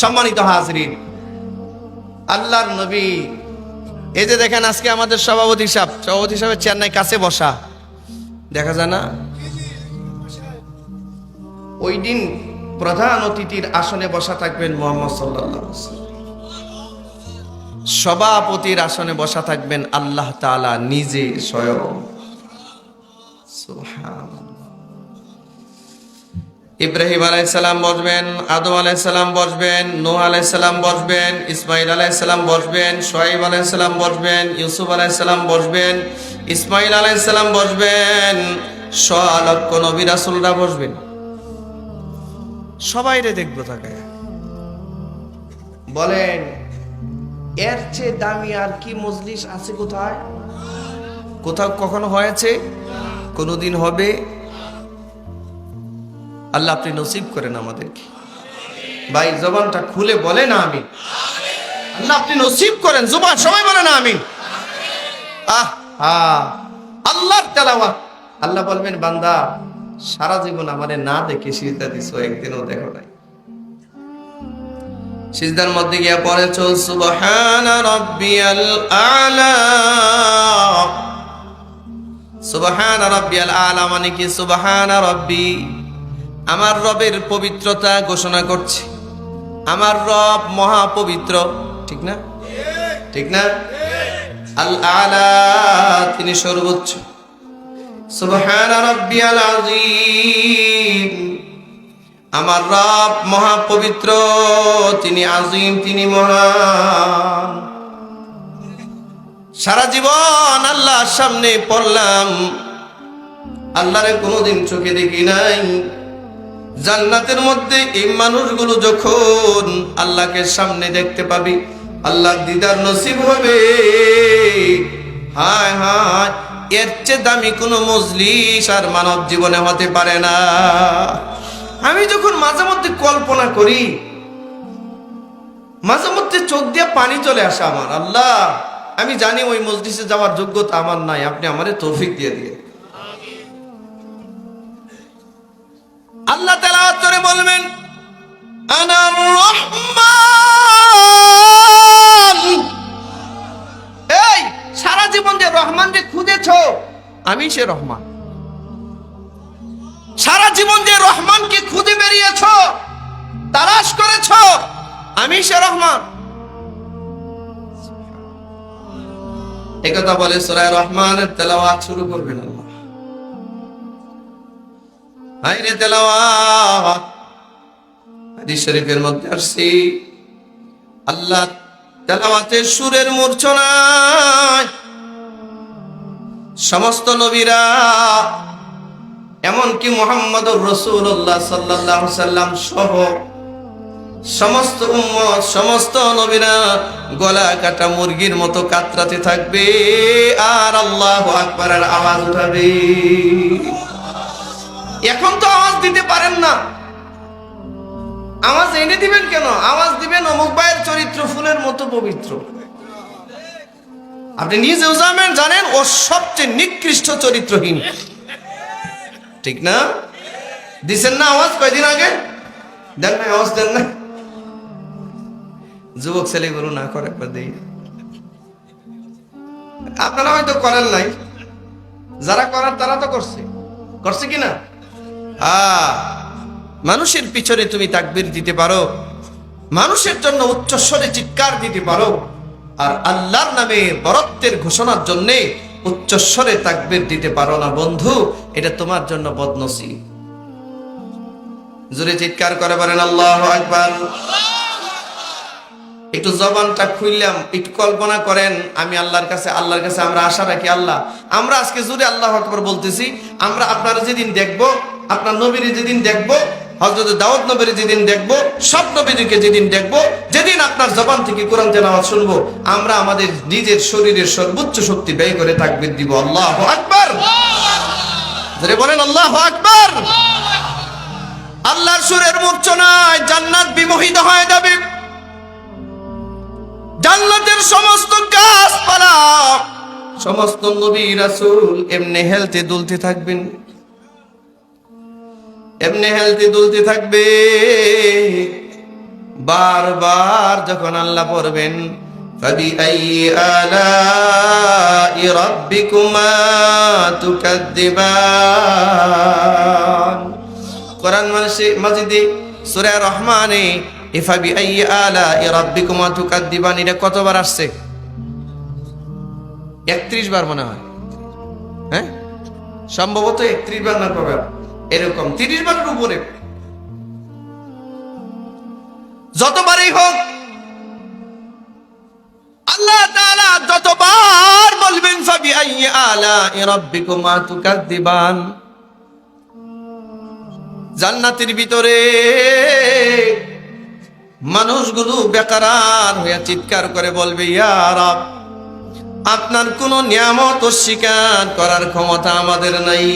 সম্মানিত হাজরিন, আল্লাহর নবী, এই যে দেখেন আজকে আমাদের সভাপতি সাহেব, সভাপতি সাহেবের চেন্নাই কাছে বসা, দেখা যায় না ওই দিন প্রধান অতিথির আসনে বসা থাকবেন মোহাম্মদ ওয়াসাল্লাম। সভাপতির আসনে বসা থাকবেন আল্লাহ তাআলা নিজে স্বয়ং। ইব্রাহিম আলাইসাল্লাম বসবেন, আদম আলাইসাল্লাম বসবেন, নূহ আলাইসাল্লাম বসবেন ইসমাইল আলাইসাল্লাম বসবেন সোহাইব আলাইসাল্লাম বসবেন, ইউসুফ আলাইসাল্লাম বসবেন ইসমাইল আলাইসাল্লাম বসবেন লক্ষ নবী রাসুলরা বসবেন। সবাই রে দেখব তাকে বলেন, এর চেয়ে দামি আর কি মজলিস আছে কোথায়? কোথাও কখনো হয়েছে? কোনোদিন হবে? আল্লাহ আপনি নসিব করেন আমাদেরকে। ভাই, জবানটা খুলে বলে না আমি আল্লাহ আপনি নসিব করেন, জবান সবাই বলে না আমি আহ, হা। আল্লাহর আল্লাহ বলবেন, বান্দা, সারা জীবন আমারে না দেখে সিজদা দিছো, একদিনও দেখো নাই। সিজদার মধ্যে গিয়া পরে চল, সুবহানা রাব্বিয়াল আলা। সুবহানা রাব্বিয়াল আলা মানে কি? সুবহানা রাব্বি। আমার রবের পবিত্রতা ঘোষণা করছি। আমার রব মহাপবিত্র। ঠিক না? ঠিক না? আল আলা তিনি সর্বোচ্চ। আমার রব মহাপবিত্র, তিনি আজিম তিনি মহান। সারা জীবন আল্লাহর সামনে পড়লাম। আল্লাহরে কোনোদিন চোখে দেখি নাই। জান্নাতের মধ্যে এই মানুষগুলো যখন আল্লাহকে সামনে দেখতে পাবি আল্লাহ দিদার নসিব হবে। হায় হায়, এর চেয়ে দামি কোনো মজলিস আর মানব জীবনে হতে পারে না। আমি যখন মাঝে মধ্যে কল্পনা করি, মাঝে মধ্যে চোখ দিয়ে পানি চলে আসে আমার। আল্লাহ, আমি জানি ওই মজলিসে যাওয়ার যোগ্যতা আমার নাই, আপনি আমারে তৌফিক দিয়ে দিয়ে আল্লাহ তেলাওয়াত করে বলবেন আনার রহমান। এই, সারা জীবন যে রহমান যে খুঁজেছ, আমি সে রহমান। সারা জীবন যে রহমানকে খুঁজে বেরিয়েছ, তালাশ করেছ, আমি সে রহমান। একথা বলে সুরায় রহমানের তেলাওয়াত শুরু করবেন আল্লাহ। হাইরে তেলাওয়াত। হাদিস শরীফের মধ্যে আসছি, আল্লাহ তেলাওয়াতের সুরের মূর্ছনায় সমস্ত নবীরা, এমনকি মোহাম্মদ রসুল্লাহ সাল্লাহ সাল্লাম সহ সমস্ত উম্মত, সমস্ত নবীরা গলা কাটা মুরগির মতো কাতরাতে থাকবে আর আল্লাহ আকবরের আওয়াজ উঠাবে। এখন তো আওয়াজ দিতে পারেন না। আওয়াজ এনে দিবেন কেন? আওয়াজ দিবেন অমুক ভাইয়ের চরিত্র ফুলের মতো পবিত্র। আপনি নিজেও জানেন জানেন ও সবচেয়ে নিকৃষ্ট চরিত্রহীন। ঠিক না? দিছেন না আওয়াজ কয়দিন আগে? দেন না আওয়াজ দেন না যুবক ছেলেগুলো না করে একবার দেই আপনারা হয়তো করেন নাই। যারা করার তারা তো করছে। করছে কি না মানুষের পিছনে তুমি তাকবির দিতে পারো, মানুষের জন্য উচ্চস্বরে চিৎকার দিতে পারো, আর আল্লাহর নামে বরত্বের ঘোষণার জন্যে উচ্চস্বরে তাকবির দিতে পারো না, বন্ধু, এটা তোমার জন্য বদনসি জোরে চিৎকার করে পারেন আল্লাহ একবার একটু জবানটা খুললাম, একটু কল্পনা করেন, আমি আল্লাহর কাছে আল্লাহর কাছে আমরা আশা রাখি, আল্লাহ। আমরা আজকে জুড়ে আল্লাহ আকবর বলতেছি, আমরা আপনারা যেদিন দেখব আপনার নবীর যেদিন দেখব হজরত দাউদ নবীর যেদিন দেখব, সব নবীদেরকে যেদিন দেখব, যেদিন আপনার জবান থেকে কোরআন তেলাওয়াত শুনব, আমরা আমাদের নিজের শরীরের সর্বোচ্চ শক্তি ব্যয় করে তাকবীর দিব। আল্লাহ আকবার! বলেন, আল্লাহ আকবার! আল্লাহর সুরের মূর্ছনায় জান্নাত বিমোহিত হয়ে যাবে। জান্নাতের সমস্ত গাছপালা, সমস্ত নবী রাসূল এমনি হেলতে দুলতে থাকবেন। এমনি হেলতি দুলতি থাকবে। বারবার যখন আল্লাহ পড়বেন কোরআন মাজিদি সুরা রহমানে ইফাবি আলা ইরাব্বিকুমা তুকাদ্দিবান এটা কতবার আসছে? একত্রিশ বার মনে হয়। হ্যাঁ? সম্ভবত একত্রিশ বার না পাবে এরকম 30 বারের উপরে। যতবারই হোক, আল্লাহ যতবার বলবেন ফাবি আই আলা রাব্বিকুমা ভিতরে মানুষগুলো বেকারার হইয়া চিৎকার করে বলবে ইয়ারাব আপনার কোন নিয়ামত অস্বীকার করার ক্ষমতা আমাদের নাই।